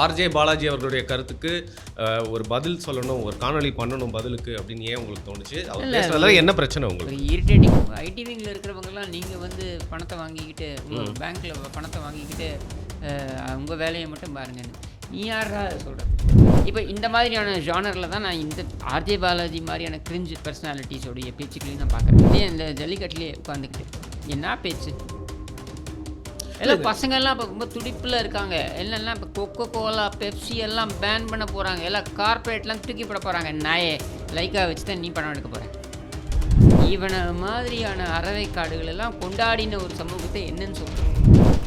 RJ Balaji அவர்களுடைய கருத்துக்கு ஒரு பதில் சொல்லணும் ஒரு காணொளி பண்ணணும் பதிலுக்கு அப்படின்னு ஏன் உங்களுக்கு தோணுச்சு? அவர் பேசுறதுல என்ன பிரச்சனை உங்களுக்கு? இரிட்டேட்டிங் ஐடி விங்கில் இருக்கிறவங்கலாம் நீங்கள் வந்து பணத்தை வாங்கிக்கிட்டு பேங்க்கில் பணத்தை வாங்கிக்கிட்டு உங்கள் வேலையை மட்டும் பாருங்கன்னு நீ யாரா சொல்கிறது இப்போ இந்த மாதிரியான ஜானரில் தான் நான் இந்த ஆர்ஜே பாலாஜி மாதிரியான கிரிஞ்சு பர்சனாலிட்டிஸோடைய பேச்சுக்களையும் நான் பார்க்குறேன். இந்த ஜல்லிக்கட்டிலே உட்காந்துக்கிட்டு என்ன பேச்சு? எல்லாம் பசங்க எல்லாம் இப்போ ரொம்ப துடிப்பில் இருக்காங்க. எல்லாம் இப்போ கொக்கோ கோலா பெப்சி எல்லாம் பேன் பண்ண போகிறாங்க எல்லாம் கார்ப்பரேட்லாம் தூக்கி போட போகிறாங்க நாயே லைக்கா வச்சு தான் நீ படம் எடுக்க போகிறேன் இவனை மாதிரியான அறவை காடுகள் எல்லாம் கொண்டாடின ஒரு சமூகத்தை என்னன்னு சொல்றோம்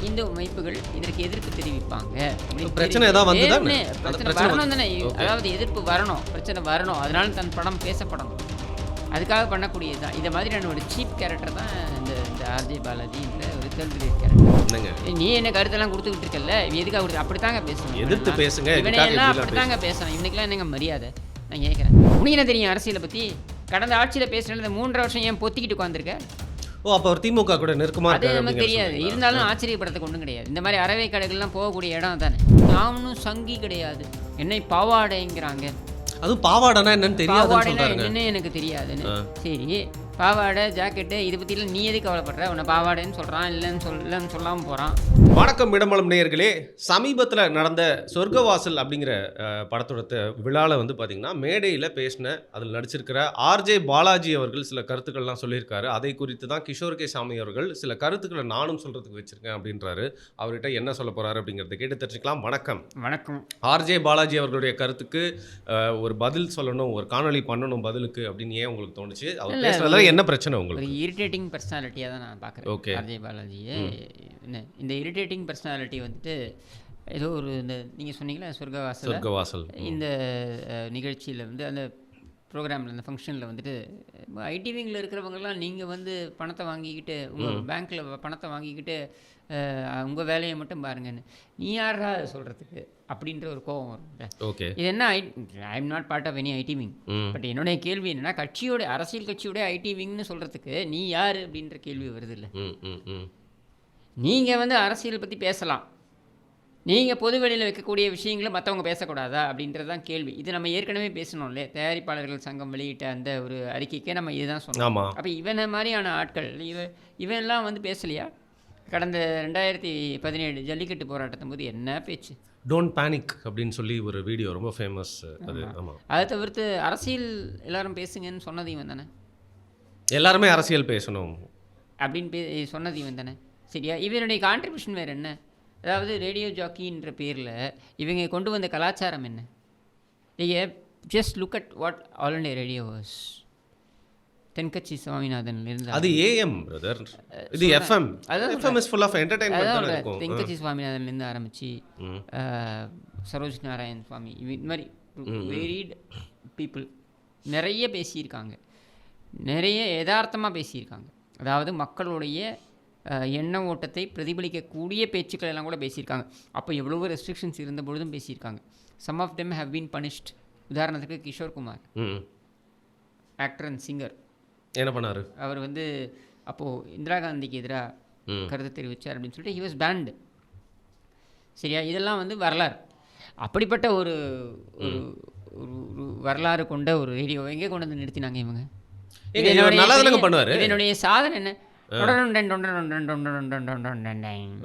இந்து அமைப்புகள் இதற்கு எதிர்ப்பு தெரிவிப்பாங்க. பிரச்சனை வரணும் தானே. அதாவது எதிர்ப்பு வரணும் பிரச்சனை வரணும். அதனால தன் படம் பேசப்படணும். அதுக்காக பண்ணக்கூடியது தான் இதை மாதிரியான ஒரு சீப் கேரக்டர் தான் இந்த இந்த ஆர்ஜே பாலாஜின்ற ஒரு என்னங்க? நீ என்ன கருத்தெல்லாம் கொடுத்துக்கிட்டு இருக்கல்ல இவன் எதுக்காக கொடுத்து அப்படித்தாங்க பேசணும். எதிர்த்து பேசுங்க, இவனை எல்லாம் இப்படிலாம் அப்படித்தாங்க பேசணும். இவனுக்கெல்லாம் என்னங்க மரியாதை? நான் கேட்குறேன் உனக்கு என்ன தெரியும் அரசியலை பற்றி கடந்த ஆட்சியில் பேசுனது மூன்றரை வருஷம் ஏன் பொத்திக்கிட்டு உட்காந்துருக்க ஓ அப்போ திமுக கூட நெருக்கமா அது நமக்கு தெரியாது? இருந்தாலும் ஆச்சரியப்படுறதுக்கு ஒன்றும் கிடையாது. இந்த மாதிரி அறவை கடைகள்லாம் போகக்கூடிய இடம் தானே நானும் சங்கி கிடையாது. என்னை பாவாடைங்கிறாங்க. அதுவும் பாவாடைனா என்னன்னு தெரியாதுன்னு பாவாடைனா என்னன்னு எனக்கு தெரியாதுன்னு. சரி. பாவாடை ஜாக்கெட்டு இதை பற்றிலாம் நீ எதுக்கு கவலைப்படுற? உன்னை பாவாடைன்னு சொல்கிறான் இல்லைன்னு சொல் இல்லைன்னு சொல்லாமல் போகிறான் வணக்கம் இடமலம் நேயர்களே. சமீபத்தில் நடந்த சொர்க்கவாசல் அப்படிங்கிற படத்தோட விழால வந்து பார்த்தீங்கன்னா மேடையில் பேசின அதில் நடிச்சிருக்கிற ஆர்ஜே பாலாஜி அவர்கள் சில கருத்துக்கள்லாம் சொல்லியிருக்காரு. அதை குறித்து தான் கிஷோர் கே சாமி அவர்கள் சில கருத்துக்களை நானும் சொல்கிறதுக்கு வச்சிருக்கேன் அப்படின்றாரு. அவர்கிட்ட என்ன சொல்ல போறாரு அப்படிங்கிறத கேட்டு தெரிஞ்சுக்கலாம். வணக்கம். வணக்கம். ஆர்ஜே பாலாஜி அவர்களுடைய கருத்துக்கு ஒரு பதில் சொல்லணும் ஒரு காணொளி பண்ணணும் பதிலுக்கு அப்படின்னு ஏன் உங்களுக்கு தோணுச்சு? அவர் பேசுறதுல என்ன பிரச்சனை உங்களுக்கு? இரிட்டேட்டிங் பர்சனாலிட்டியாக தான் நான் பார்க்குறேன் Okay. அஜய் பாலாஜியை. இந்த இரிட்டேட்டிங் பர்சனாலிட்டி வந்துட்டு ஏதோ ஒரு இந்த நீங்கள் சொன்னீங்களா சொர்க்கவாசல் சொர்க்கவாசல். இந்த நிகழ்ச்சியில் வந்து அந்த ப்ரோக்ராமில் அந்த ஃபங்க்ஷனில் வந்துட்டு ஐடி விங்கில் இருக்கிறவங்கலாம் நீங்கள் வந்து பணத்தை வாங்கிக்கிட்டு உங்கள் பேங்க்கில் பணத்தை வாங்கிக்கிட்டு உங்கள் வேலையை மட்டும் பாருங்கன்னு நீ யாரா சொல்கிறதுக்கு அப்படின்ற ஒரு கோபம் வரும்ல. ஓகே. இது என்ன I I am not part of any IT wing but என்னுடைய கேள்வி என்னன்னா கட்சியோட அரசியல் கட்சியோட ஐடி விங்னு சொல்கிறதுக்கு நீ யார் அப்படின்ற கேள்வி வருது இல்லை. நீங்கள் வந்து அரசியல் பற்றி பேசலாம். நீங்கள் பொது வெளியில் வைக்கக்கூடிய விஷயங்களை மற்றவங்க பேசக்கூடாதா அப்படின்றது தான் கேள்வி. இது நம்ம ஏற்கனவே பேசணும் இல்லையா? தயாரிப்பாளர்கள் சங்கம் வெளியிட்ட அந்த ஒரு அறிக்கைக்கே நம்ம இதுதான் சொன்னோம். அப்போ இவனை மாதிரியான ஆட்கள் இவ இவன்லாம் வந்து பேசலையா? கடந்த ரெண்டாயிரத்தி பதினேழு ஜல்லிக்கட்டு போராட்டத்தின் போது என்ன பேச்சு? டோன்ட் பேனிக் அப்படின்னு சொல்லி ஒரு வீடியோ ரொம்ப ஃபேமஸ் அது ஆமாம் அதை தவிர்த்து அரசியல் எல்லாரும் பேசுங்கன்னு சொன்னது இவன் தானே? எல்லாருமே அரசியல் பேசணும். அப்படின்னு பே சொன்னது இவன் தானே? சரியா? இவனுடைய கான்ட்ரிபியூஷன் வேறு என்ன? அதாவது ரேடியோ ஜாக்கின்ற பேரில் இவங்க கொண்டு வந்த கலாச்சாரம் என்ன? நீங்கள் just look at what All India Radio was Thenkachi Swaminathan இருந்து அது ஏஎம் பிரதர் இது FM FM is full of entertainment Thenkachi சுவாமிநாதன்லேருந்து ஆரம்பித்து. சரோஜ் நாராயண் சுவாமி இந்த மாதிரி வெரிட் பீப்புள் நிறைய பேசியிருக்காங்க. நிறைய யதார்த்தமாக பேசியிருக்காங்க. அதாவது மக்களுடைய எண்ண ஓட்டத்தை பிரதிபலிக்கக்கூடிய பேச்சுக்கள் எல்லாம் கூட பேசியிருக்காங்க. அப்போ எவ்வளவோ ரெஸ்ட்ரிக்ஷன்ஸ் இருந்த பொழுதும் பேசியிருக்காங்க. Some of them have been punished உதாரணத்துக்கு Kishore Kumar. Actor and singer என்ன பண்ணாரு? அவர் வந்து அப்போது இந்திரா காந்திக்கு எதிராக கருத்து தெரிவித்தார் அப்படின்னு சொல்லிட்டு ஹி வாஸ் பேண்ட் சரியா? இதெல்லாம் வந்து வரலாறு. அப்படிப்பட்ட ஒரு ஒரு ஒரு வரலாறு கொண்ட ஒரு ரேடியோ எங்கே கொண்டு வந்து நிறுத்தினாங்க இவங்க? என்னுடைய சாதனை என்ன?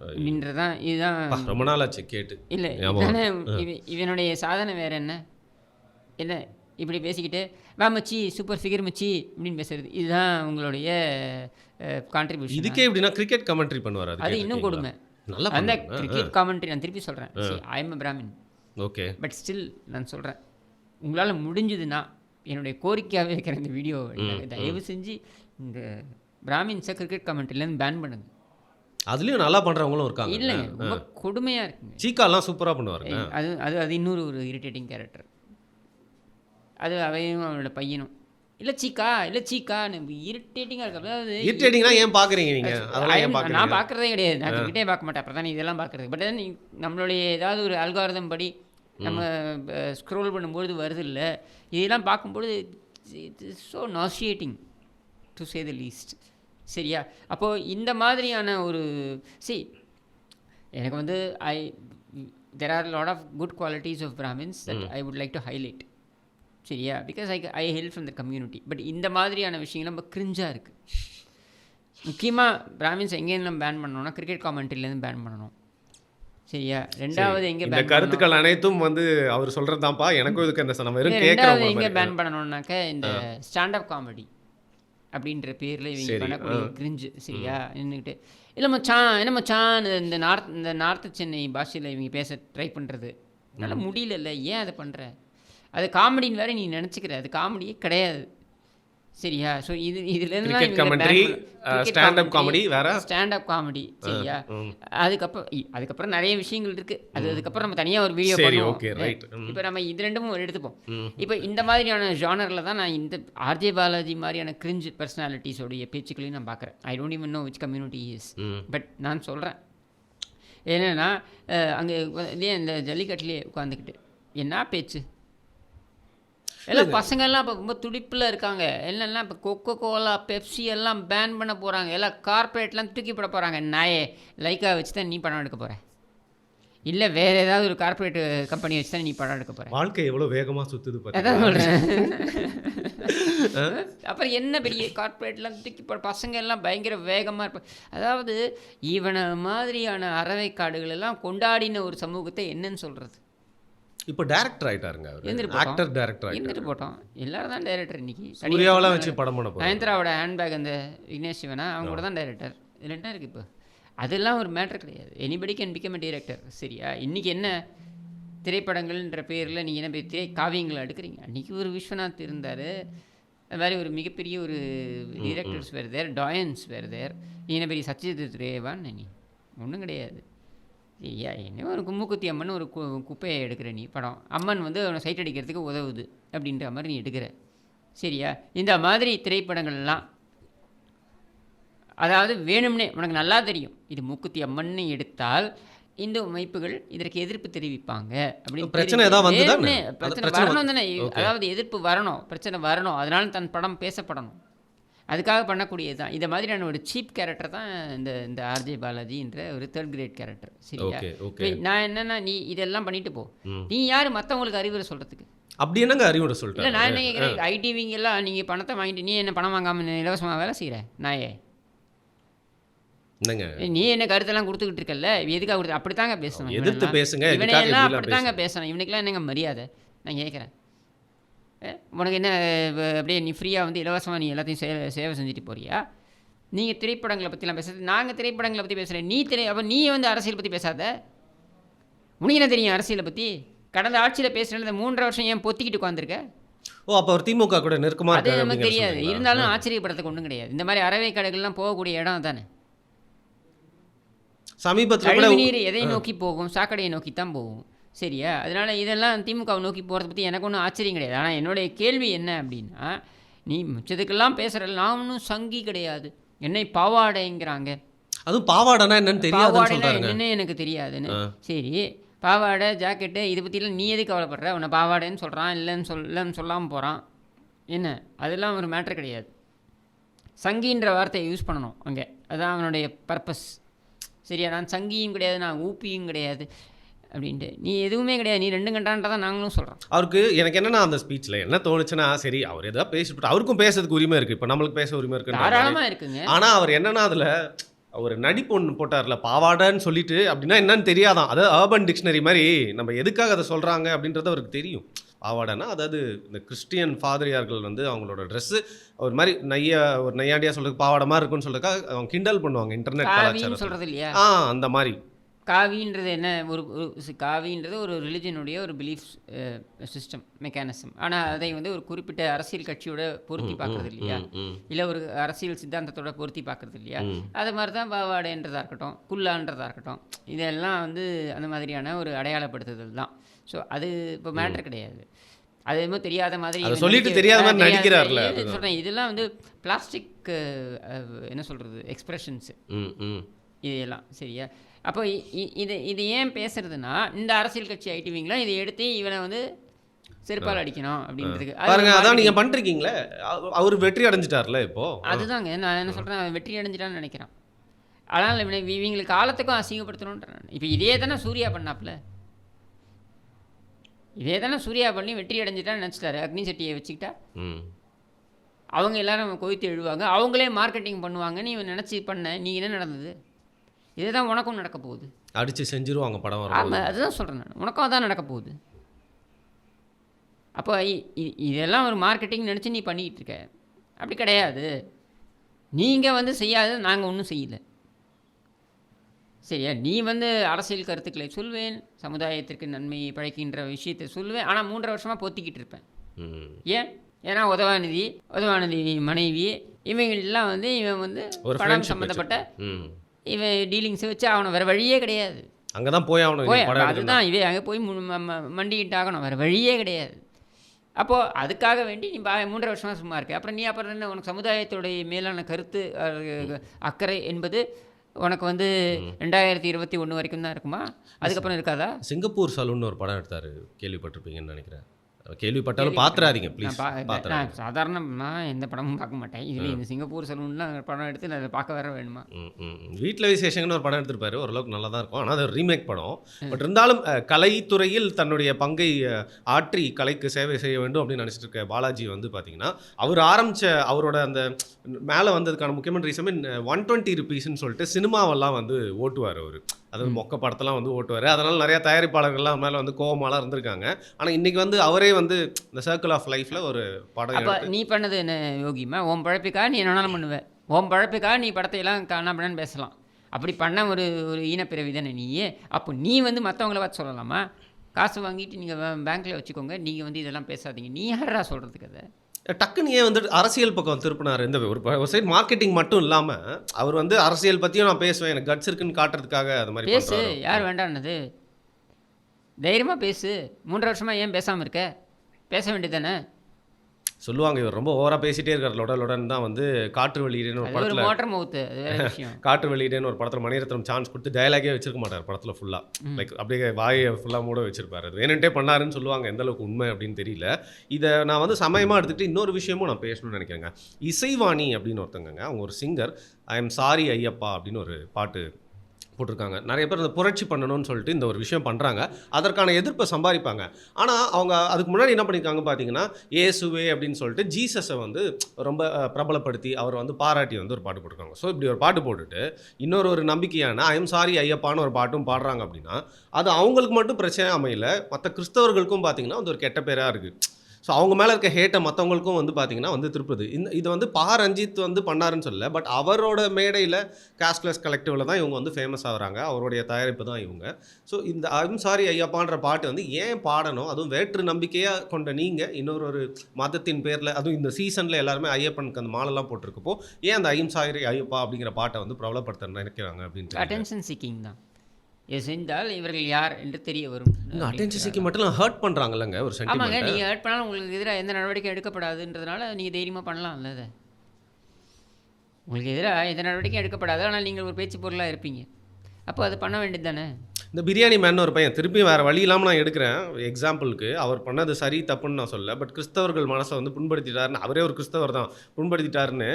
அப்படின்றதான் இதுதான் ரொம்ப நாள் ஆச்சு கேட்டு இல்லை இவனுடைய சாதனை வேற என்ன என்ன இப்படி பேசிக்கிட்டு வா மச்சி சூப்பர் ஃபிகர் மச்சி அப்படின்னு பேசுறது இதுதான் உங்களுடைய கான்ட்ரிபியூஷன் இதுக்கே எப்படின்னா கிரிக்கெட் கமெண்ட்ரி பண்ணுவார் அது இன்னும் கொடுமை நல்லா அந்த. கிரிக்கெட் காமெண்ட்ரி நான் திருப்பி சொல்கிறேன் I am Brahmin okay but still நான் சொல்கிறேன் உங்களால் முடிஞ்சதுன்னா என்னுடைய கோரிக்கையாகவே வைக்கிற இந்த வீடியோ தயவு செஞ்சு இந்த பிராமின்ஸை கிரிக்கெட் கமெண்ட்ரிலேருந்து பேன் பண்ணுங்க. அதுலயும் நல்லா பண்றவங்களும் இருக்காங்க. இல்லைங்க ரொம்ப கொடுமையாக இருக்குங்க. சீக்காலாம் சூப்பரா பண்ணுவாருங்க. ஏய், அது அது அது இன்னொரு ஒரு இரிட்டேட்டிங் கேரக்டர் அது அவையும் அவனோட பையனும். இல்லை சீக்கா இல்லை சீக்கான்னு இரிட்டேட்டிங்காக இருக்கு அதாவது இரிட்டேட்டிங்னா ஏன் பாக்குறீங்க நீங்க? அதெல்லாம் ஏன் நான் பார்க்குறதே கிடையாது. நான் கிரிக்கெட்டே பார்க்க மாட்டேன். அப்புறம் தான் இதெல்லாம் பார்க்குறது பட் நம்மளுடைய ஏதாவது ஒரு அல்காரதம் படி நம்ம ஸ்க்ரோல் பண்ணும்பொழுது வருது இல்லை? இதெல்லாம் பார்க்கும்பொழுது so nauseating to say the least சரியா? அப்போது இந்த மாதிரியான ஒரு சி எனக்கு வந்து I there are lot of good qualities of Brahmins that I would like to highlight சரியா? Because I I help from the community but இந்த மாதிரியான விஷயங்கள் நம்ம கிரிஞ்சாக இருக்குது முக்கியமாக பிராமின்ஸ் எங்கேருந்து நம்ம பேன் பண்ணணும்னா கிரிக்கெட் காமெண்ட்ரிலேருந்து பேன் பண்ணணும். சரியா? ரெண்டாவது எங்கே இந்த கருத்துக்கள் அனைத்தும் வந்து அவர் சொல்றதுதான்ப்பா? எனக்கும் இதுக்கு அந்த நம்ம ரெண்டாவது எங்கே பேன் பண்ணணும்னாக்க இந்த ஸ்டாண்டப் காமெடி அப்படின்ற பேரில் இவங்க பண்ணக்கூடிய கிரிஞ்சு சரியா? நின்றுக்கிட்டு இல்லை மச்சான் என்ன மச்சான் இந்த நார்த் இந்த நார்த்து சென்னை பாஷையில் இவங்க பேச ட்ரை பண்ணுறது என்னால் முடியலல்ல ஏன் அதை பண்ணுற அது காமெடின்னு வேற நீ நினச்சிக்கிற அது காமெடியே கிடையாது. சரியா? ஸோ இது இதுலேருந்து commentary, uh, stand-up comedy வேற? ஸ்டாண்டப் காமெடி சரியா. அதுக்கப்புறம் அதுக்கப்புறம் நிறைய விஷயங்கள் இருக்கு. அது அதுக்கப்புறம் நம்ம தனியாக ஒரு வீடியோ சரி, பண்ணுவோம். இப்போ நம்ம இது ரெண்டும் எடுத்துப்போம். இப்போ இந்த மாதிரியான ஜானரில் தான் நான் இந்த ஆர்ஜே பாலாஜி மாதிரியான கிரிஞ்ச் பர்சனாலிட்டிஸோடைய பேச்சுக்களையும் நான் பார்க்குறேன். I don't even know which community is. But நான் சொல்கிறேன் என்னென்னா அங்கே இந்த ஜல்லிக்கட்டுலேயே உட்காந்துக்கிட்டு என்ன பேச்சு? எல்லாம் பசங்கள்லாம் இப்போ ரொம்ப துடிப்பில் இருக்காங்க. என்னெல்லாம் இப்போ கொக்கோ கோலா பெப்சி எல்லாம் பேன் பண்ண போகிறாங்க எல்லாம் கார்ப்பரேட்லாம் தூக்கி போட போகிறாங்க நாயே லைக்கா வச்சு தான் நீ படம் எடுக்க போகிற இல்லை வேறு ஏதாவது ஒரு கார்ப்பரேட் கம்பெனி வச்சு தான் நீ படம் எடுக்க போகிற வாழ்க்கை எவ்வளவு வேகமா சுத்துது அதான் சொல்கிறேன் அப்புறம் என்ன பெரிய கார்ப்பரேட்லாம் தூக்கி போட? பசங்க எல்லாம் பயங்கர வேகமாக இருப்ப. அதாவது இவனை மாதிரியான அறவை காடுகள் எல்லாம் கொண்டாடின ஒரு சமூகத்தை என்னன்னு சொல்கிறது இப்போ டைரக்டர் இருந்துட்டு அவர். ஆக்டர் டைரக்டர் இருந்துட்டு போட்டோம். எல்லாரும் தான் டைரக்டர் இன்னைக்கு. சூர்யாவெல்லாம் வச்சு படம் பண்ண போறாரு. நயன்தாராவோட ஹேண்ட்பேக் அந்த விக்னேஷ் சிவனா அவங்க கூட தான் டைரக்டர் இதில் என்ன இருக்குது இப்போ? அதெல்லாம் ஒரு மேட்ரு கிடையாது. Anybody can become a director சரியா? இன்றைக்கி என்ன திரைப்படங்கள்ன்ற பேரில் நீங்கள் என்ன பெரிய திரை காவியங்களை எடுக்கிறீங்க? அன்றைக்கி ஒரு விஸ்வநாத் இருந்தார். அது மாதிரி ஒரு மிகப்பெரிய ஒரு டிரெக்டர்ஸ் வேறு தேர் டாயன்ஸ் வேறு தேர். நீ என்ன பெரிய சத்யஜித் ரேவான்னு நீ? ஒன்றும் கிடையாது. என்ன ஒரு கும்முக்குத்தி அம்மன் ஒரு கு குப்பையை எடுக்கிற நீ படம். அம்மன் வந்து அவனை சைட் அடிக்கிறதுக்கு உதவுது அப்படின்ற மாதிரி நீ எடுக்கிற. சரியா? இந்த மாதிரி திரைப்படங்கள்லாம் அதாவது வேணும்னே உனக்கு நல்லா தெரியும். இது மூக்குத்தி அம்மன்னு எடுத்தால் இந்து அமைப்புகள் இதற்கு எதிர்ப்பு தெரிவிப்பாங்க அப்படின்னு பிரச்சனை வரணும் தானே. அதாவது எதிர்ப்பு வரணும் பிரச்சனை வரணும் அதனால தன் படம் பேசப்படணும். அதுக்காக பண்ணக்கூடியது தான். இந்த மாதிரியான ஒரு சீப் கேரக்டர் தான் இந்த இந்த ஆர்ஜே பாலாஜின்ற ஒரு தேர்ட் கிரேட் கேரக்டர் சரியா? நான் என்னன்னா நீ இதெல்லாம் பண்ணிட்டு போ. நீ யார்? மற்றவங்களுக்கு அறிவுரை சொல்கிறதுக்கு அப்படி என்னங்க அறிவுரை இல்லை சொல்லிட்டாரு நான் என்ன கேட்குறேன் ஐடிவிங்க எல்லாம் நீங்கள் பணத்தை வாங்கிட்டு நீ என்ன பணம் வாங்காமல் இலவசமாக வேலை செய்கிற நாயே நீ என்ன கருத்தெல்லாம் கொடுத்துக்கிட்டு இருக்கல்ல? இவ எதுக்காக கொடுத்து அப்படி தாங்க பேசணும். எதிர்த்து. பேசுங்க, இவனை எதுக்காக எல்லாம் இப்படிலாம் அப்படி தாங்க பேசணும். இவனுக்கெல்லாம் என்னங்க மரியாதை? நான் கேட்குறேன் உனக்கு என்ன அப்படியே நீ ஃப்ரீயாக வந்து இலவசமாக நீ எல்லாத்தையும் சேவை சேவை செஞ்சுட்டு போறியா? நீங்கள் திரைப்படங்களை பற்றிலாம் பேசுறது நாங்கள் திரைப்படங்களை பற்றி பேசுகிறேன் நீ திரை அப்போ நீ வந்து அரசியல் பற்றி பேசாத. உனக்கு என்ன தெரியும் அரசியலை பற்றி கடந்த ஆட்சியில் பேசுகிறது மூன்றரை வருஷம் ஏன் பொத்திக்கிட்டு உட்காந்துருக்க ஓ அப்ப அவர் திமுக கூட நெருக்கமா அது நமக்கு தெரியாது? இருந்தாலும் ஆச்சரியப்படுறதுக்கு ஒன்றும் கிடையாது. இந்த மாதிரி அறவை கடைகள்லாம் போகக்கூடிய இடம் தானே சமீபத்துல நீர் எதை நோக்கி போகும்? சாக்கடையை நோக்கி தான் போகும். சரியா? அதனால இதெல்லாம் திமுகவை நோக்கி போகிறத பற்றி எனக்கு ஒன்றும் ஆச்சரியம் கிடையாது. ஆனால் என்னுடைய கேள்வி என்ன அப்படின்னா நீ மிச்சதுக்கெல்லாம் பேசுகிற நான் ஒன்றும் சங்கி கிடையாது. என்னை பாவாடைங்கிறாங்க. அதுவும் பாவாடைனா என்னன்னு என்னன்னு எனக்கு தெரியாதுன்னு. சரி பாவாடை ஜாக்கெட்டு இதை பற்றிலாம் நீ எதுக்கு கவலைப்படுற? உன்னை பாவாடைன்னு சொல்கிறான் இல்லைன்னு சொல் இல்லைன்னு சொல்லாமல் போகிறான் என்ன? அதெல்லாம் ஒரு மேட்ரு கிடையாது. சங்கின்ற வார்த்தையை யூஸ் பண்ணணும் அங்கே. அதான் அவனுடைய பர்பஸ். சரியா? நான் சங்கியும் கிடையாது நான் ஊப்பியும் கிடையாது. அப்படின்ட்டு. நீ எதுவுமே கிடையாது. நீ ரெண்டு கண்டான்றதான் நாங்களும் சொல்கிறோம் அவருக்கு எனக்கு என்னன்னா அந்த ஸ்பீச்ல என்ன தோணுச்சுன்னா சரி அவர் ஏதாவது பேசிட்டு அவருக்கும் பேசுறதுக்கு உரிமை இருக்கு. இப்போ நம்மளுக்கு பேச உரிமை இருக்கு தாராளமாக இருக்குங்க. ஆனா அவர் என்னன்னா அதுல ஒரு நடிப்பு ஒன்று போட்டார்ல பாவாடைன்னு சொல்லிட்டு அப்படின்னா என்னன்னு தெரியாதான். அதாவது அர்பன் டிக்ஷனரி மாதிரி நம்ம எதுக்காக அதை சொல்றாங்க அப்படின்றது அவருக்கு தெரியும். பாவாடைன்னா அதாவது இந்த கிறிஸ்டியன் ஃபாதரியார்கள் வந்து அவங்களோட ட்ரெஸ்ஸு ஒரு மாதிரி நையா ஒரு நையாண்டியா சொல்றதுக்கு பாவாடை மாதிரி இருக்குன்னு சொல்றதுக்காக அவங்க கிண்டல் பண்ணுவாங்க இன்டர்நெட் கலாச்சாரம் சொல்கிறது இல்லையா ஆ அந்த மாதிரி. காவின்றது என்ன? ஒரு காவின்றது ஒரு ரிலிஜனுடைய ஒரு பிலீஃப் சிஸ்டம் மெக்கானிசம். ஆனால் அதை வந்து ஒரு குறிப்பிட்ட அரசியல் கட்சியோட பொருத்தி பார்க்கறது இல்லையா? இல்லை ஒரு அரசியல் சித்தாந்தத்தோட பொருத்தி பார்க்கறது இல்லையா. அது மாதிரி தான் பாவாடைன்றதா இருக்கட்டும் குல்லான்றதா இருக்கட்டும் இதெல்லாம் வந்து அந்த மாதிரியான ஒரு அடையாளப்படுத்துதல் தான். ஸோ அது இப்போ மேட்ரு கிடையாது. அது எதுவும் தெரியாத மாதிரி சொல்லிட்டு தெரியாத மாதிரி நடிக்கிறார்ல. சொல்றேன். இதெல்லாம் வந்து பிளாஸ்டிக் என்ன சொல்கிறது எக்ஸ்பிரஷன்ஸு. இதெல்லாம் சரியா? அப்போ இது இது ஏன் பேசுறதுன்னா இந்த அரசியல் கட்சி ஐடிவிங்களா இதை எடுத்து இவனை வந்து செருப்பால் அடிக்கணும் அப்படின்றதுக்கு. அது பாருங்க அதான் நீங்க marketing. பண்றீங்களே அவ- அவர் வெற்றி அடைஞ்சிட்டார்ல இப்போ? அதுதாங்க நான் என்ன சொல்கிறேன் அவன் வெற்றி அடைஞ்சிட்டான்னு நினைக்கிறான். ஆனால் இவனை இவங்களுக்கு காலத்துக்கும் அசிங்கப்படுத்தணுன்றேன் இப்போ இதே தானே சூர்யா பண்ணாப்புல? இதே தானே சூர்யா பண்ணி வெற்றி அடைஞ்சிட்டான்னு நினச்சிட்டாரு. அக்னி சட்டியை வச்சுக்கிட்டா? ம். அவங்க எல்லாரும் கொய்த்து எழுவாங்க. அவங்களே மார்க்கெட்டிங் பண்ணுவாங்கன்னு இவன் நினச்சி பண்ண நீ என்ன நடந்தது? இதே தான் உனக்கும் நடக்க போகுது. அடிச்சு செஞ்சிருவாங்க படம் வரும் ஆமாம் அதுதான் சொல்கிறேன் நான். உனக்கும் அதான் நடக்க போகுது. அப்போ இதெல்லாம் ஒரு மார்க்கெட்டிங் நினச்சி நீ பண்ணிக்கிட்டு இருக்க. அப்படி கிடையாது. நீங்கள் வந்து செய்யாதது நாங்கள் ஒன்றும் செய்யலை. சரியா? நீ வந்து அரசியல் கருத்துக்களை சொல்வேன் சமுதாயத்திற்கு நன்மையை பழைக்கின்ற விஷயத்தை சொல்லுவேன் ஆனால் மூன்றரை வருஷமாக பொத்திக்கிட்டு இருப்பேன். ஏன்? ஏன்னா உதவாநிதி உதவாநிதி மனைவி இவங்கெல்லாம் வந்து இவன் வந்து friendship சம்மந்தப்பட்ட இவன் டீலிங்ஸ் வச்சு அவனை வேறு வழியே கிடையாது. அங்கே தான் போய் ஆகணும். போய். அதுதான் இவே அங்கே போய் மண்டிக்கிட்டு ஆகணும். வேறு வழியே கிடையாது. அப்போது அதுக்காக வேண்டி நீ பா மூன்றரை வருஷமாக சும்மா இருக்க. அப்புறம் நீ அப்புறம் என்ன? உனக்கு சமுதாயத்துடைய மேலான கருத்து அக்கறை என்பது உனக்கு வந்து ரெண்டாயிரத்தி இருபத்தி ஒன்று வரைக்கும் தான் இருக்குமா? அதுக்கப்புறம் இருக்காதா? சிங்கப்பூர் சலூன் ஒரு படம் எடுத்தாரு. கேள்விப்பட்டிருப்பீங்கன்னு நினைக்கிறேன். கேள்விப்பட்டாலும் பாத்துறாதீங்க ப்ளீஸ் சாதாரணமாக எந்த படமும் பார்க்க மாட்டேன். இதில் இந்த சிங்கப்பூர் சலூன்லாம் படம் எடுத்து நான் அதை பார்க்க வேற வேணுமா. வீட்ல விசேஷங்கன்னு ஒரு படம் எடுத்திருப்பாரு. ஓரளவுக்கு நல்லா தான் இருக்கும். ஆனால் அது ரீமேக் படம். பட் இருந்தாலும் கலைத்துறையில் தன்னுடைய பங்கை ஆற்றி கலைக்கு சேவை செய்ய வேண்டும் அப்படின்னு நினச்சிட்டு இருக்க பாலாஜி வந்து பார்த்தீங்கன்னா அவர் ஆரம்பிச்ச அவரோட அந்த மேலே வந்ததுக்கான முக்கியமான ரீசன் ஒன் டுவெண்ட்டி ருபீஸ்ன்னு சொல்லிட்டு சினிமாவெல்லாம் வந்து ஓட்டுவார் அவர். அதாவது மொக்க படத்தெல்லாம் வந்து ஓட்டுவார். அதனால நிறைய தயாரிப்பாளர்கள்லாம் மேலே வந்து கோவமாலாம் இருந்திருக்காங்க. ஆனால் இன்னைக்கு வந்து அவரே வந்து இந்த சர்க்கிள் ஆஃப் லைஃப்ல ஒரு படம் நீ பண்ணது என்ன யோகிமா? உன் பழப்பிக்காக நீ என்ன வேணாலும் பண்ணுவ. உன் பழப்பிக்காக நீ படத்தையெல்லாம் காணாமன்னு பேசலாம். அப்படி பண்ண ஒரு ஒரு ஈனப்பிறவி தானே நீ. அப்போ நீ வந்து மற்றவங்கள பார்த்து சொல்லலாமா? காசு வாங்கிட்டு நீங்கள் பேங்க்கில் வச்சுக்கோங்க. நீங்கள் வந்து இதெல்லாம் பேசாதீங்க. நீ யாரா சொல்கிறதுக்கு அதை? டக்குன்னு ஏன் வந்து அரசியல் பக்கம் திருப்பினார்? இந்த ஒரு சைடு மார்க்கெட்டிங் மட்டும் இல்லாம அவர் வந்து அரசியல் பத்தியும் நான் பேசுவேன். எனக்கு கட்ஸ் இருக்குன்னு காட்டுறதுக்காக அது மாதிரி பேசு. யார் வேண்டான்னது தைரியமாக பேசு. மூன்றரை வருஷமாக ஏன் பேசாமல் இருக்க? பேச வேண்டியதானே சொல்லுவாங்க இவர் ரொம்ப ஓவரா பேசிட்டே இருக்கார். லொட தான் வந்து காற்று வெளியிடன்னு ஒரு படத்துல காற்று வெளியிடன்னு ஒரு படத்துல மணிரத்னம் சான்ஸ் கொடுத்து டயலாகே வச்சிருக்க மாட்டார் படத்துல ஃபுல்லா லைக் அப்படியே வாயை ஃபுல்லா மூட வச்சிருப்பாரு. அது வேணுன்ட்டே பண்ணாருன்னு சொல்லுவாங்க எந்த அளவுக்கு உண்மை அப்படின்னு தெரியல. இதை நான் வந்து சமயமா எடுத்துக்கிட்டு இன்னொரு விஷயமும் நான் பேசணும்னு நினைக்கிறேங்க. இசைவாணி அப்படின்னு ஒருத்தவங்க அவங்க ஒரு singer I am sorry Ayyappa அப்படின்னு ஒரு பாட்டு போட்டிருக்காங்க. நிறைய பேர் இந்த புரட்சி பண்ணணும்னு சொல்லிட்டு இந்த ஒரு விஷயம் பண்ணுறாங்க அதற்கான எதிர்ப்பை சம்பாதிப்பாங்க. ஆனால் அவங்க அதுக்கு முன்னாடி என்ன பண்ணியிருக்காங்க பார்த்தீங்கன்னா ஏசுவே அப்படின்னு சொல்லிட்டு ஜீசஸை வந்து ரொம்ப பிரபலப்படுத்தி அவர் வந்து பாராட்டி வந்து ஒரு பாட்டு போட்டிருக்காங்க. ஸோ இப்படி ஒரு பாட்டு போட்டுட்டு இன்னொரு ஒரு நம்பிக்கையான ஐ எம் சாரி ஐயப்பான்னு ஒரு பாட்டும் பாடுறாங்க அப்படின்னா அது அவங்களுக்கு மட்டும் பிரச்சனை அமையல. மற்ற கிறிஸ்தவர்களுக்கும் பார்த்தீங்கன்னா அது ஒரு கெட்ட பேராக இருக்குது ஸோ அவங்க மேலே இருக்க ஹேட்டை மற்றவங்களுக்கும் வந்து பார்த்தீங்கன்னா வந்து திருப்புது. இந்த இது வந்து பா ரஞ்சித் வந்து பண்ணாருன்னு சொல்லல பட் அவரோட மேடையில் கேஷ்லெஸ் கலெக்டிவில் தான் இவங்க வந்து ஃபேமஸ் ஆகுறாங்க. அவருடைய தயாரிப்பு தான் இவங்க. ஸோ இந்த ஐம் சாரி ஐயப்பான்ற பாட்டு வந்து ஏன் பாடணும்? அதுவும் வேற்று நம்பிக்கையாக கொண்ட நீங்கள் இன்னொரு ஒரு மதத்தின் பேரில் அதுவும் இந்த சீசனில் எல்லாருமே ஐயப்பனுக்கு அந்த மாலெல்லாம் போட்டிருக்கப்போ ஏன் அந்த ஐம் சாரி ஐயப்பா அப்படிங்கிற பாட்டை வந்து பிரபலப்படுத்த நினைக்கிறாங்க அப்படின்னு அட்டென்ஷன் சீக்கிங் தான். இது செஞ்சால் இவர்கள் யார் என்று தெரிய வரும். அட்டென்ஷன் சீக்கி மட்டும் ஹர்ட் பண்ணுறாங்கல்லங்க ஒரு ஆமாங்க நீங்கள் ஹர்ட் பண்ணாலும் உங்களுக்கு எதிராக எந்த நடவடிக்கை எடுக்கப்படாதுன்றதுனால நீங்கள் தைரியமாக பண்ணலாம்ல அதை. உங்களுக்கு எதிராக எந்த நடவடிக்கையும் எடுக்கப்படாது ஆனால் நீங்கள் ஒரு பேச்சு பொருளாக இருப்பீங்க. அப்போ அது பண்ண வேண்டியது தானே? இந்த பிரியாணி மேன் ஒரு பையன் திருப்பி வேறு வழி இல்லாமல் நான் எடுக்கிறேன் எக்ஸாம்பிளுக்கு அவர் பண்ணது சரி தப்புன்னு நான் சொல்ல பட் கிறிஸ்தவர்கள் மனசை வந்து புண்படுத்திட்டாருன்னு அவரே ஒரு கிறிஸ்தவர் தான் புண்படுத்திட்டாருன்னு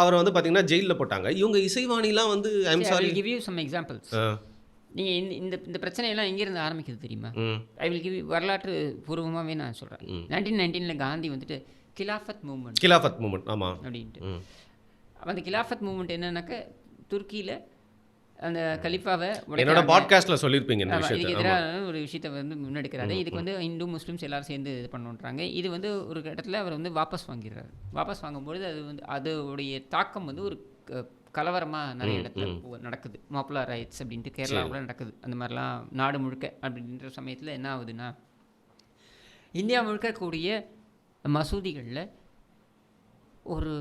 அவரை வந்து பார்த்தீங்கன்னா ஜெயிலில் போட்டாங்க. இவங்க இசைவாணிலாம் வந்து I'm sorry give you some examples நீங்கள் இந்த இந்த இந்த பிரச்சனையெல்லாம் எங்கேருந்து ஆரம்பிக்குது தெரியுமா? ஐ வில் கிவ் வரலாற்று பூர்வமாகவே நான் சொல்கிறேன். நைன்டீன் நைன்டீனில் காந்தி வந்துட்டு கிலாஃபத் மூமெண்ட் கிலாஃபத் மூமெண்ட் ஆமாம் அப்படின்ட்டு. அந்த கிலாஃபத் மூமெண்ட் என்னன்னாக்க துருக்கியில் அந்த கலிஃபாவை என்னோட. பாட்காஸ்ட்டில் சொல்லியிருப்பீங்க இதுக்கு எதிராக ஒரு விஷயத்தை வந்து முன்னெடுக்கிறாரு. இதுக்கு வந்து இந்து முஸ்லிம்ஸ் எல்லாரும் சேர்ந்து இது பண்ணுன்றாங்க. இது வந்து ஒரு இடத்துல அவர் வந்து வாபஸ் வாங்கிடுறாரு. வாபஸ் வாங்கும்பொழுது அது வந்து அதோடைய தாக்கம் வந்து ஒரு க- கலவரமா நிறைய இடத்துல நடக்குது. மாப்புலா ரைட்ஸ் அப்படின்ட்டு கேரளாவில் நடக்குது. அந்த மாதிரிலாம் நாடு முழுக்க அப்படின்ற சமயத்தில் என்ன ஆகுதுன்னா இந்தியா முழுக்க கூடிய மசூதிகளில் ஒரு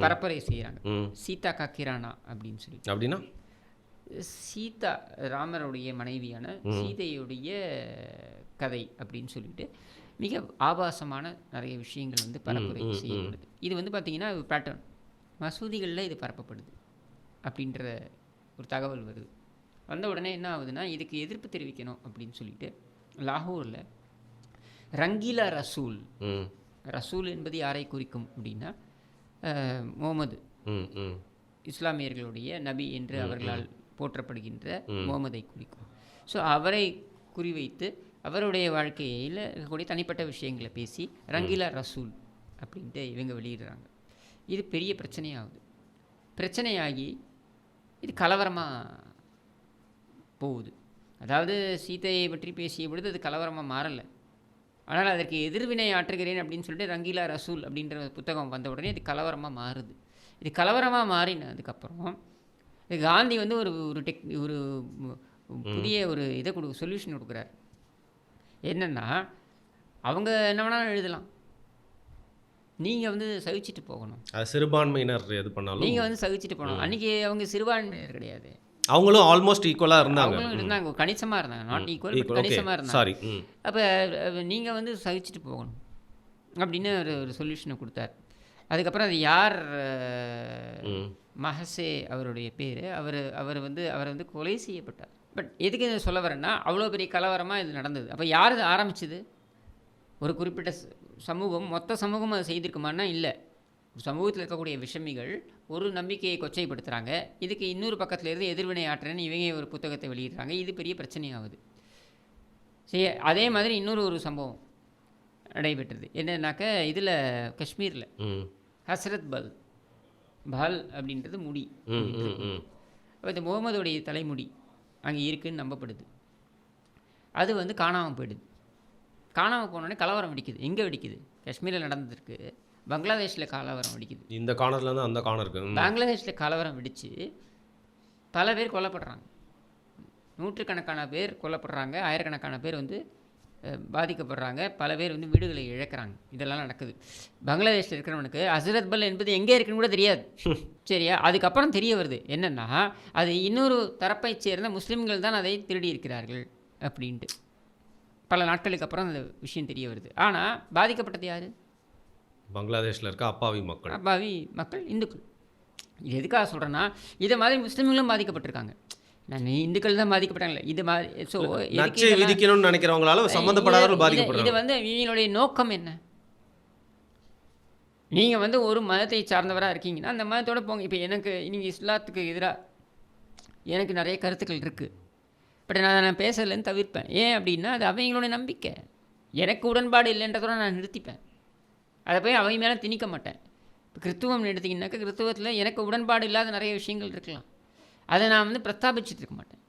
பரப்புரை செய்கிறாங்க சீதா கா கிரானா அப்படின்னு சொல்லி அப்படின்னா? சீதா ராமருடைய மனைவியான சீதையுடைய கதை அப்படின்னு சொல்லிட்டு மிக ஆபாசமான நிறைய விஷயங்கள் வந்து பரப்புரை செய்யப்படுது. இது வந்து பார்த்தீங்கன்னா பேட்டர்ன் மசூதிகளில் இது பரப்பப்படுது அப்படின்ற ஒரு தகவல் வருது. வந்த உடனே என்ன ஆகுதுன்னா இதுக்கு எதிர்ப்பு தெரிவிக்கணும் அப்படின்னு சொல்லிட்டு லாகூரில் ரங்கீலா ரசூல் ரசூல் என்பது யாரை குறிக்கும் அப்படின்னா முகமது. இஸ்லாமியர்களுடைய நபி என்று அவர்களால் போற்றப்படுகின்ற முகமதை குறிக்கும். ஸோ அவரை குறிவைத்து அவருடைய வாழ்க்கையில் இருக்கக்கூடிய தனிப்பட்ட விஷயங்களை பேசி ரங்கீலா ரசூல் அப்படின்ட்டு இவங்க வெளியிடுறாங்க. இது பெரிய பிரச்சனையாகுது. பிரச்சனையாகி இது கலவரமாக போகுது. அதாவது சீதையை பற்றி பேசிய பொழுது அது கலவரமாக மாறலை. ஆனால் அதற்கு எதிர்வினை ஆற்றுகிறேன் அப்படின்னு சொல்லிட்டு ரங்கீலா ரசூல் அப்படின்ற புத்தகம் வந்த உடனே இது கலவரமாக மாறுது. இது கலவரமாக மாறினதுக்கப்புறம் இது காந்தி வந்து ஒரு ஒரு டெக் ஒரு புதிய ஒரு இதை கொடு சொல்யூஷன் கொடுக்குறாரு. என்னென்னா அவங்க என்ன வேணாலும் எழுதலாம். நீங்கள் வந்து சகிச்சுட்டு போகணும். அது சிறுபான்மையினர் எது பண்ணாலும் நீங்கள் வந்து சகிச்சுட்டு போகணும். அன்றைக்கி அவங்க சிறுபான்மையினர் கிடையாது. அவங்களும் ஆல்மோஸ்ட் ஈக்குவலாக இருந்தாங்க. அவங்களும் இருந்தாங்க. கணிசமாக இருந்தாங்க. நாட் ஈக்குவல் கணிசமாக இருந்தாங்க. சாரி அப்போ நீங்கள் வந்து சகிச்சுட்டு போகணும். அப்படின்னு ஒரு ஒரு சொல்யூஷனை கொடுத்தார். அதுக்கப்புறம் அது யார் அஹ், ம். மஹசே அவருடைய பேர். அவர் அவர் வந்து அவர் வந்து கொலை செய்யப்பட்டார். பட் எதுக்கு இதை சொல்ல வரேன்னா அவ்வளோ பெரிய கலவரமாக இது நடந்தது. அப்போ யார் இது ஆரம்பிச்சது? ஒரு குறிப்பிட்ட சமூகம் மொத்த சமூகம் அதை செய்திருக்குமான்னா இல்லை. சமூகத்தில் இருக்கக்கூடிய விஷமிகள் ஒரு நம்பிக்கையை கொச்சைப்படுத்துகிறாங்க இதுக்கு இன்னொரு பக்கத்துல இருந்து எதிர்வினை ஆற்றுறேன்னு இவங்க ஒரு புத்தகத்தை வெளியிடுறாங்க. இது பெரிய பிரச்சனையாகுது. சரி அதே மாதிரி இன்னொரு ஒரு சம்பவம் நடைபெற்றது. என்னன்னாக்க இதில் காஷ்மீரில் ம். ஹஸ்ரத் பல் பல் அப்படின்றது முடி. இந்த முகமதுடைய தலைமுடி அங்கே இருக்குன்னு நம்பப்படுது. அது வந்து காணாமல் போயிடுது. காணாமல் போனோடனே கலவரம் வெடிக்குது. எங்கே வெடிக்குது? காஷ்மீரில் நடந்ததுக்கு பங்களாதேஷில் கலவரம் வெடிக்குது. இந்த கார்னர்லேருந்து அந்த கார்னருக்கு. பங்களாதேஷில் கலவரம் வெடித்து பல பேர் கொல்லப்படுறாங்க. நூற்றுக்கணக்கான பேர் கொல்லப்படுறாங்க. ஆயிரக்கணக்கான பேர் வந்து பாதிக்கப்படுறாங்க. பல பேர் வந்து வீடுகளை இழக்கிறாங்க. இதெல்லாம் நடக்குது. பங்களாதேஷில் இருக்கிறவனுக்கு ஹசரத் பல் என்பது எங்கே இருக்குன்னு கூட தெரியாது. சரியா? அதுக்கப்புறம் தெரிய வருது. என்னென்னா அது இன்னொரு தரப்பைச் சேர்ந்த முஸ்லீம்கள் தான் அதை திருடி இருக்கிறார்கள். அப்படின்ட்டு. பல நாட்களுக்கு அப்புறம் அந்த விஷயம் தெரிய வருது. ஆனால் பாதிக்கப்பட்டது யார்? பங்களாதேஷ்ல இருக்க அப்பாவி மக்கள். அப்பாவி மக்கள் இந்துக்கள். இது எதுக்காக சொல்கிறேன்னா இதை மாதிரி முஸ்லீம்களும் பாதிக்கப்பட்டிருக்காங்க. நான் இந்துக்கள் தான் பாதிக்கப்பட்டாங்கல்ல. இது மாதிரி ஸோ விதிக்கணும்னு நினைக்கிறவங்களால சம்மந்தப்படாதவர்கள் இது பாதிக்கப்படுறாங்க வந்து இவங்களுடைய நோக்கம் என்ன? நீங்கள் வந்து ஒரு மதத்தை சார்ந்தவராக இருக்கீங்கன்னா அந்த மதத்தோட போங்க. இப்போ எனக்கு நீங்கள் இஸ்லாத்துக்கு எதிராக எனக்கு நிறைய கருத்துக்கள் இருக்குது பட் நான் அதை நான் பேசலைன்னு தவிர்ப்பேன். ஏன் அப்படின்னா அது அவங்களுடைய நம்பிக்கை. எனக்கு உடன்பாடு இல்லைன்றதோட நான் நிறுத்திப்பேன். அதை போய் அவங்க மேலே திணிக்க மாட்டேன். இப்போ கிறித்துவம் எடுத்திங்கன்னாக்கா கிறித்துவத்தில் எனக்கு உடன்பாடு இல்லாத நிறைய விஷயங்கள் இருக்கலாம். அதை நான் வந்து பிரஸ்தாபிச்சுட்டு இருக்க மாட்டேன்.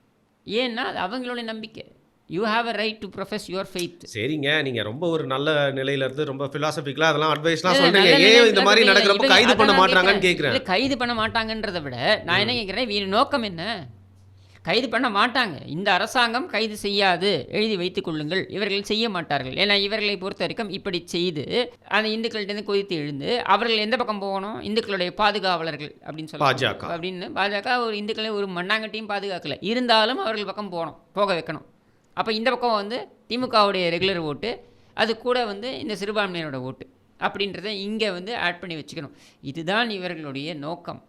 ஏன்னா அது அவங்களுடைய நம்பிக்கை. You have a right to profess your faith சரிங்க. நீங்க ரொம்ப ஒரு நல்ல நிலையில இருந்து ரொம்ப பிலாசபிக்கலா அதெல்லாம் அட்வைஸ்லாம் சொல்றீங்க. ஏன் இந்த மாதிரி. நடக்கிறப்ப கைது பண்ண மாட்டாங்கன்னு இல்ல, கைது பண்ண மாட்டாங்கன்றதை விட நான் என்ன கேட்குறேன் இவங்க நோக்கம் என்ன? கைது பண்ண மாட்டாங்க. இந்த அரசாங்கம் கைது செய்யாது. எழுதி வைத்துக் கொள்ளுங்கள். இவர்கள் செய்ய மாட்டார்கள். ஏன்னா இவர்களை பொறுத்த வரைக்கும் இப்படி செய்து அந்த இந்துக்கள்கிட்ட கொதித்து எழுந்து அவர்கள் எந்த பக்கம் போகணும்? இந்துக்களுடைய பாதுகாவலர்கள் அப்படின்னு சொல்லி பாஜக. அப்படின்னு பாஜக ஒரு இந்துக்களை ஒரு மண்ணாங்கட்டியும் பாதுகாக்கல. இருந்தாலும் அவர்கள் பக்கம் போகணும் போக வைக்கணும். அப்போ இந்த பக்கம் வந்து திமுகவுடைய ரெகுலர் ஓட்டு அது கூட வந்து இந்த சிறுபான்மையினரோட ஓட்டு அப்படின்றத இங்கே வந்து ஆட் பண்ணி வச்சுக்கணும். இதுதான் இவர்களுடைய நோக்கம்.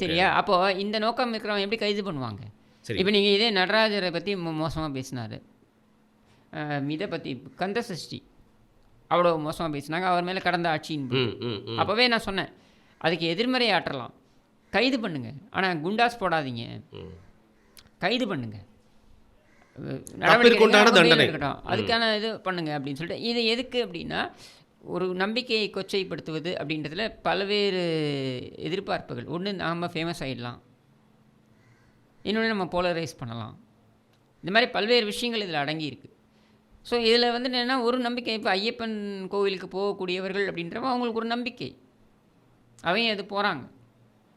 சரியா? அப்போ இந்த நோக்கம் இருக்கிறவங்க எப்படி கைது பண்ணுவாங்க? சரி. இப்போ நீங்கள் இதே நடராஜரை பற்றி மோசமாக பேசினார். இதை பற்றி கந்த சஷ்டி அவ்வளோ மோசமாக பேசினாங்க. அவர் மேலே கடந்த ம் அப்போவே நான் சொன்னேன் அதுக்கு எதிர்மறை ஆற்றலாம். கைது பண்ணுங்க. ஆனால் குண்டாஸ் போடாதீங்க. கைது பண்ணுங்க. அதுக்கான இது பண்ணுங்க அப்படின்னு சொல்லிட்டு. இது எதுக்கு அப்படின்னா ஒரு நம்பிக்கையை கொச்சைப்படுத்துவது அப்படின்றதுல பல்வேறு எதிர்பார்ப்புகள். ஒன்று நாம் ஃபேமஸ் ஆகிடலாம் இன்னொன்று நம்ம போலரைஸ் பண்ணலாம். இந்த மாதிரி பல்வேறு விஷயங்கள் இதில் அடங்கியிருக்கு. ஸோ இதில் வந்து என்னென்னா ஒரு நம்பிக்கை இப்போ ஐயப்பன் கோவிலுக்கு போகக்கூடியவர்கள் அப்படின்றவங்க அவங்களுக்கு ஒரு நம்பிக்கை. அவங்க அது போகிறாங்க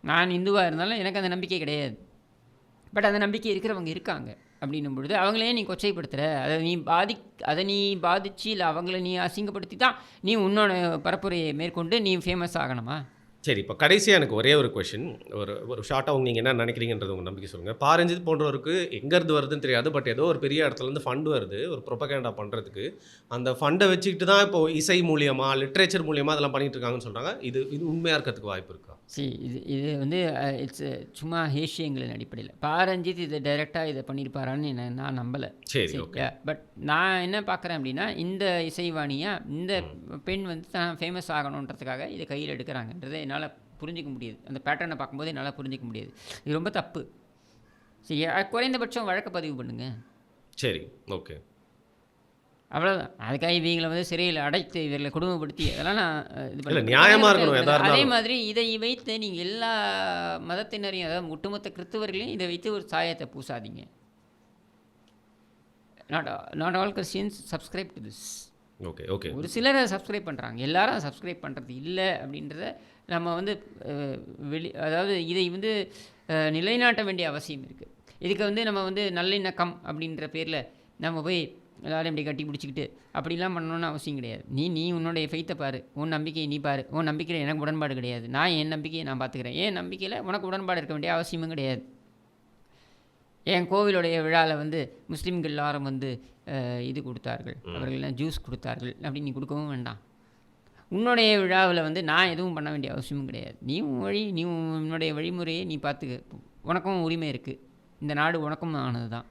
நான் இந்துவாக இருந்தாலும் எனக்கு அந்த நம்பிக்கை கிடையாது. பட் அந்த நம்பிக்கை இருக்கிறவங்க இருக்காங்க அப்படின்னும் பொழுது அவங்களே நீ கொச்சைப்படுத்துகிற அதை நீ பாதி அதை நீ பாதிச்சு இல்லை அவங்கள நீ அசிங்கப்படுத்தி தான் நீ உன்னோட பரப்புரையை மேற்கொண்டு நீ ஃபேமஸ் ஆகணுமா? சரி இப்போ கடைசியாக எனக்கு ஒரே ஒரு கொஷின் ஒரு ஒரு ஷார்ட்டாக நீங்கள் என்ன நினைக்கிறீங்கன்றது உங்கள் நம்பிக்கை சொல்லுங்கள் பாரஞ்சித் போன்றவருக்கு எங்கேருந்து வருதுன்னு தெரியாது. பட் ஏதோ ஒரு பெரிய இடத்துலேருந்து ஃபண்ட் வருது. ஒரு ப்ரொபகேண்டா பண்ணுறதுக்கு அந்த ஃபண்டை வச்சுக்கிட்டு தான் இப்போ இசை மூலியமா லிட்ரேச்சர் மூலியமா அதெல்லாம் பண்ணிட்டு இருக்காங்கன்னு சொல்கிறாங்க இது இது உண்மையாக இருக்கிறதுக்கு வாய்ப்பு இருக்கா? சரி இது இது வந்து இட்ஸ் சும்மா ஹேஷியங்களின் அடிப்படையில். பாரஞ்சித் இதை டைரெக்டாக இதை பண்ணியிருப்பாரான்னு என்ன நான் நம்பலை. சரி ஓகே பட் நான் என்ன பார்க்குறேன் அப்படின்னா இந்த இசைவாணியா இந்த பெண் வந்து தான் ஃபேமஸ் ஆகணுன்றதுக்காக இதை கையில் எடுக்கிறாங்கன்றதை என்னால் புரிஞ்சிக்க முடியுது. அந்த பேட்டர்னை பார்க்கும்போது என்னால் புரிஞ்சிக்க முடியுது. இது ரொம்ப தப்பு. சரி குறைந்தபட்சம் வழக்கு பதிவு பண்ணுங்க. சரி ஓகே அவ்வளோதான் அதுக்காக இவங்களை வந்து சிறையில் அடைத்து இவர்களை கொடுமைப்படுத்தி அதெல்லாம் நான் அஹ், இது இல்ல, பண்ண- நியாயமா இருக்கணும், அதே. மாதிரி இதை வைத்து நீங்கள் எல்லா மதத்தினரையும் அதாவது ஒட்டுமொத்த கிறிஸ்தவர்களையும் இதை வைத்து ஒரு சாயத்தை பூசாதீங்க. Not not all Christians subscribe to this okay okay. ஒரு சிலரை சப்ஸ்கிரைப் பண்ணுறாங்க எல்லாரும் சப்ஸ்கிரைப் பண்ணுறது இல்லை அப்படின்றத நம்ம வந்து வெளி அதாவது இதை வந்து நிலைநாட்ட வேண்டிய அவசியம் இருக்குது இதுக்கு வந்து நம்ம வந்து நல்லிணக்கம் அப்படின்ற பேரில் நம்ம போய் எல்லாரும் இப்படி கட்டி பிடிச்சிக்கிட்டு அப்படிலாம் பண்ணணும்னு அவசியம் கிடையாது. நீ நீ உன்னுடைய ஃபெய்த்தை பாரு. உன் நம்பிக்கையை நீ பாரு. உன் நம்பிக்கையில் எனக்கு உடன்பாடு கிடையாது. நான் என் நம்பிக்கையை நான் பார்த்துக்கிறேன். என் நம்பிக்கையில் உனக்கு உடன்பாடு இருக்க வேண்டிய அவசியமும் கிடையாது. என் கோவிலுடைய விழாவில் வந்து முஸ்லீம்கள் எல்லாரும் வந்து இது கொடுத்தார்கள். அவர்கள்லாம் ஜூஸ் கொடுத்தார்கள். அப்படின்னு நீ கொடுக்கவும் வேண்டாம். உன்னுடைய விழாவில் வந்து நான் எதுவும் பண்ண வேண்டிய அவசியமும் கிடையாது. நீ உன் வழி நீ உன்னுடைய வழிமுறையை நீ பார்த்துக்க உனக்கும் உரிமை இருக்குது இந்த நாடு உனக்கும் ஆனது தான்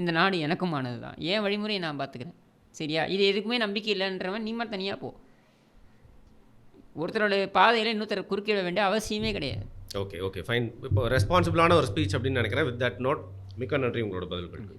இந்த நாடு எனக்கும் ஆனது தான் என் வழிமுறையை நான் பார்த்துக்கிறேன். சரியா? இது எதுக்குமே நம்பிக்கை இல்லைன்றவன் நீ மட்டும் தனியாக போ. ஒருத்தரோட பாதையில் இன்னொருத்தர் குறுக்கிட வேண்டிய அவசியமே கிடையாது. ஓகே ஓகே ஃபைன் இப்போ ரெஸ்பான்சிபிளான ஒரு ஸ்பீச் அப்படின்னு நினைக்கிறேன். வித் தட் நோட் மிக்க நன்றி உங்களோட பதில்களுக்கு.